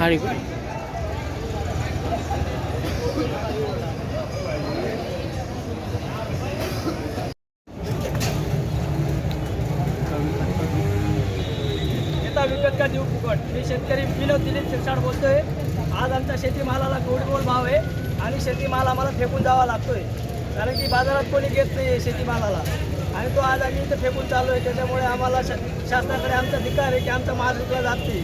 आणि विकत का देऊ फुकट? मी शेतकरी विनोद दिलीप शिरसाड बोलतोय. आज आमच्या शेतीमालाला गोडगोड भाव आहे आणि शेतीमाल आम्हाला फेकून जावा लागतोय. कारण की बाजारात कोणी घेत नाही आहे शेतीमालाला. आणि तो आज आम्ही इथं फेकून चाललो आहे त्याच्यामुळे आम्हाला शा शासनाकडे आमचा अधिकार आहे की आमचा माल विकला जात नाही.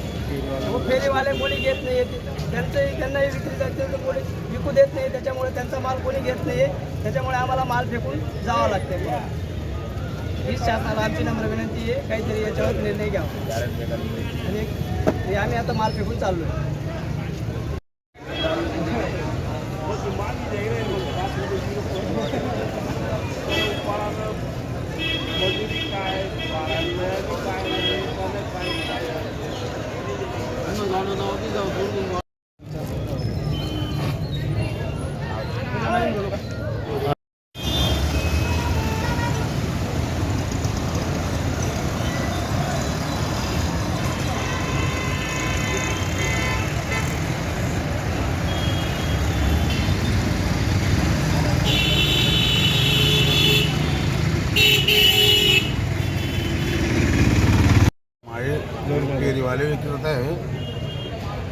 व फेरीवाले कोणी घेत नाही आहे त्यांचंही त्यांनाही विक्री करते तर कोणी विकू देत नाही. त्याच्यामुळे त्यांचा माल कोणी घेत नाही आहे त्याच्यामुळे आम्हाला माल फेकून जावं लागते हीच शासनाला आमची नम्र विनंती आहे. काहीतरी याच्यावर निर्णय घ्यावा. आणि आम्ही आता माल फेकून चाललो आहे あの、ななな、おじいさん、ゴールデンは? फेरीवाले विक्रेता आहे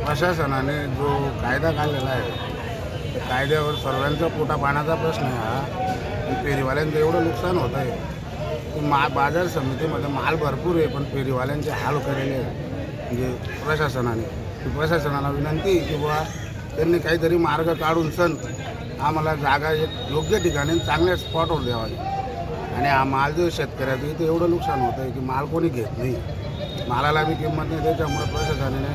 प्रशासनाने जो कायदा काढलेला आहे त्या कायद्यावर सर्वांचा पोटा पाण्याचा प्रश्न आहे हा. फेरीवाल्यांचं एवढं नुकसान होत आहे. की मा बाजार समितीमध्ये माल भरपूर आहे पण फेरीवाल्यांचे हाल करेले म्हणजे प्रशासनाने. प्रशासनाला विनंती की बुवा त्यांनी काहीतरी मार्ग काढून सण आम्हाला जागा एक योग्य ठिकाणी चांगल्या स्पॉटवर द्यावा. आणि हा माल जो शेतकऱ्याचं इथं एवढं नुकसान होतं आहे की माल कोणी घेत नाही. मालाला बी किंमत नाही त्याच्यामुळे प्रशासनाने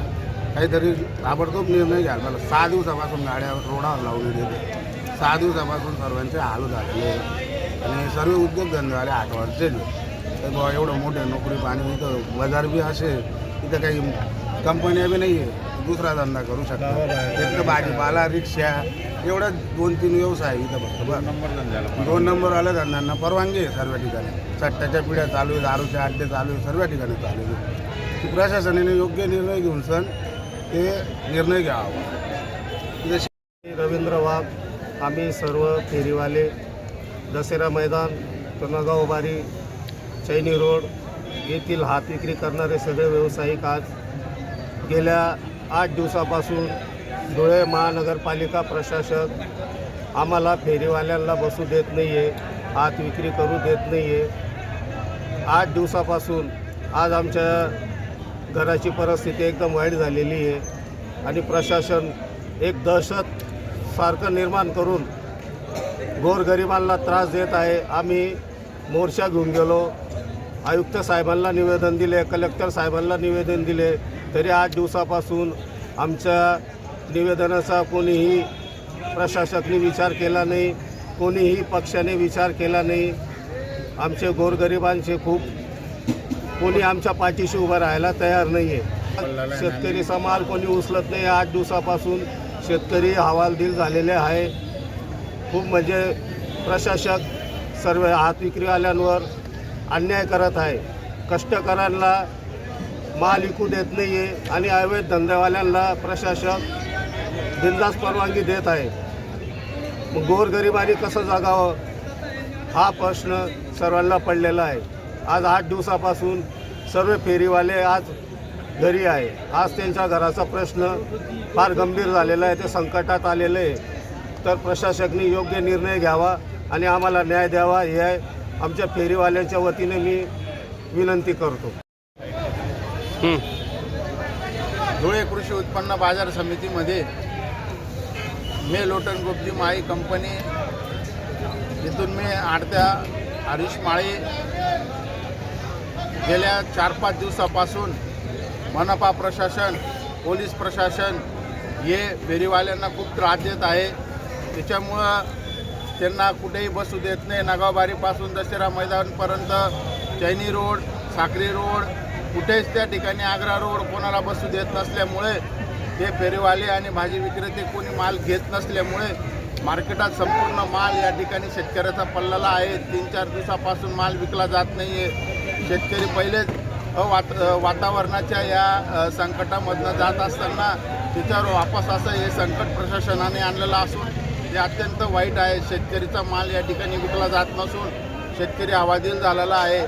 काहीतरी ताबडतोब निर्णय घ्यायला पाहिजे सहा दिवसापासून गाड्या रोडावर लावलेले गेले सहा दिवसापासून सर्वांचे हाल झालेले आणि सर्व उद्योगधंदेवाले आठवडचे तर बाबा एवढं मोठे नोकरी पाणी इथं बाजार बी असे इथं काही कंपन्या बी नाही आहे दुसरा धंदा करू शकतात एक तर भाजीपाला रिक्षा एवढं दोन तीन व्यवसाय आहे इथं फक्त बरं. दोन नंबर आल्या धंद्यांना परवानगी आहे सर्व ठिकाणी. चट्ट्याच्या पिढ्या चालू आहे दारूचे अड्डे चालू आहे सर्व ठिकाणी चालू आहे. की प्रशासनाने योग्य निर्णय घेऊन सण ते निर्णय घ्यावा. जसे रवींद्र वाघ आम्ही सर्व फेरीवाले दसरा मैदान कनगाव बारी चैनी रोड येथील हात विक्री करणारे सगळे व्यावसायिक आज गेल्या आठ दिवसापासून धुळे महानगरपालिका प्रशासक आम्हाला फेरीवाल्यांना बसू देत नाही आहे हात विक्री करू देत नाही आहे आठ दिवसापासून आज आमच्या घराची परिस्थिती एकदम वाईट झालेली आहे आणि प्रशासन एक दहशत सारखं निर्माण करून गोरगरिबांना त्रास देत आहे. आम्ही मोर्चा घेऊन गेलो. आयुक्त साहेबांना निवेदन दिले कलेक्टर साहेबांना निवेदन दिले. तरी आठ दिवसापासून आमच्या निवेदनाचा कोणीही प्रशासकने विचार केला नाही कोणीही पक्षाने विचार केला नाही. आमचे गोरगरिबांचे खूप कोणी आमच्या पाठीशी उभं राहायला तयार नाही आहे शेतकरीचा माल कोणी उचलत नाही आठ दिवसापासून शेतकरी हवालदिल झालेले आहे. खूप म्हणजे प्रशासक सर्व हात विक्रीवाल्यांवर अन्याय करत आहे. कष्टकऱ्यांना माल विकू देत नाही आहे आणि अवैध धंदेवाल्यांना प्रशासक बिंदास परवानगी देत आहे. मग गोरगरिबांनी कसं जगावं? हा प्रश्न सर्वांना पडलेला आहे. आज आठ दिवसापासून सर्व फेरीवाले आज घरी आहे. आज त्यांच्या घराचा प्रश्न फार गंभीर झालेला आहे. ते संकटात आलेलं आहे. तर प्रशासकने योग्य निर्णय घ्यावा आणि आम्हाला न्याय द्यावा. हे आहे आमच्या फेरीवाल्यांच्या वतीने मी विनंती करतो. धुळे कृषी उत्पन्न बाजार समितीमध्ये मे लोटन गुप्ती माळी कंपनी इथून मी आडत्या हरीश माळी गेल्या चार पाच दिवसापासून मनपा प्रशासन पोलीस प्रशासन हे फेरीवाल्यांना खूप त्रास देत आहे. त्याच्यामुळं त्यांना कुठेही बसू देत नाही. नगावबारीपासून दसरा मैदानपर्यंत चैनी रोड साखरी रोड कुठेच त्या ठिकाणी आग्रा रोड कोणाला बसू देत नसल्यामुळे ते फेरीवाले आणि भाजी विक्रेते कोणी माल घेत नसल्यामुळे मार्केटात संपूर्ण माल या ठिकाणी शेतकऱ्याचा पल्लेला आहे. तीन चार दिवसापासून माल विकला जात नाही आहे शेतकरी पहिलेच वात वातावरणाच्या या संकटामधनं जात असताना त्याच्यावर वापस असं हे संकट प्रशासनाने आणलेलं असून हे अत्यंत वाईट आहे. शेतकरीचा माल या ठिकाणी विकला जात नसून शेतकरी आवाधील झालेला आहे.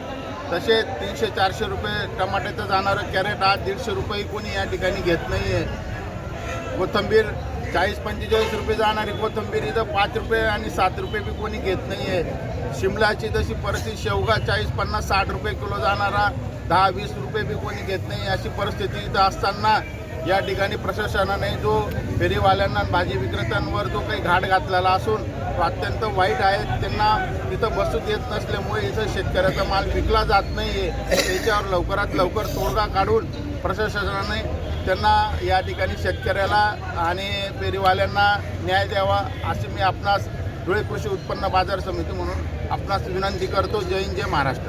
तसेच तीनशे चारशे रुपये टमाट्याचं जाणारं कॅरेट आज दीडशे रुपये कोणी या ठिकाणी घेत नाही आहे कोथंबीर चाळीस पंचेचाळीस रुपये जाणारी कोथंबीर इथं पाच रुपये आणि सात रुपये बी कोणी घेत नाही आहे शिमलाची जशी परिस्थिती शेवगा चाळीस पन्नास साठ रुपये किलो जाणारा दहा वीस रुपये बी कोणी घेत नाही अशी परिस्थिती इथं असताना या ठिकाणी प्रशासनाने जो फेरीवाल्यांना भाजी विक्रेत्यांवर जो काही घाट घातलेला असून तो अत्यंत वाईट आहे. त्यांना तिथं बसू देत नसल्यामुळे इथं शेतकऱ्याचा माल विकला जात नाही आहे त्याच्यावर लवकरात लवकर तोडगा काढून प्रशासनाने त्यांना या ठिकाणी शेतकऱ्याला आणि फेरीवाल्यांना न्याय द्यावा अशी मी आपणास धुळे कृषी उत्पन्न बाजार समिती म्हणून आपणास विनंती करतो. जय हिंद जय महाराष्ट्र.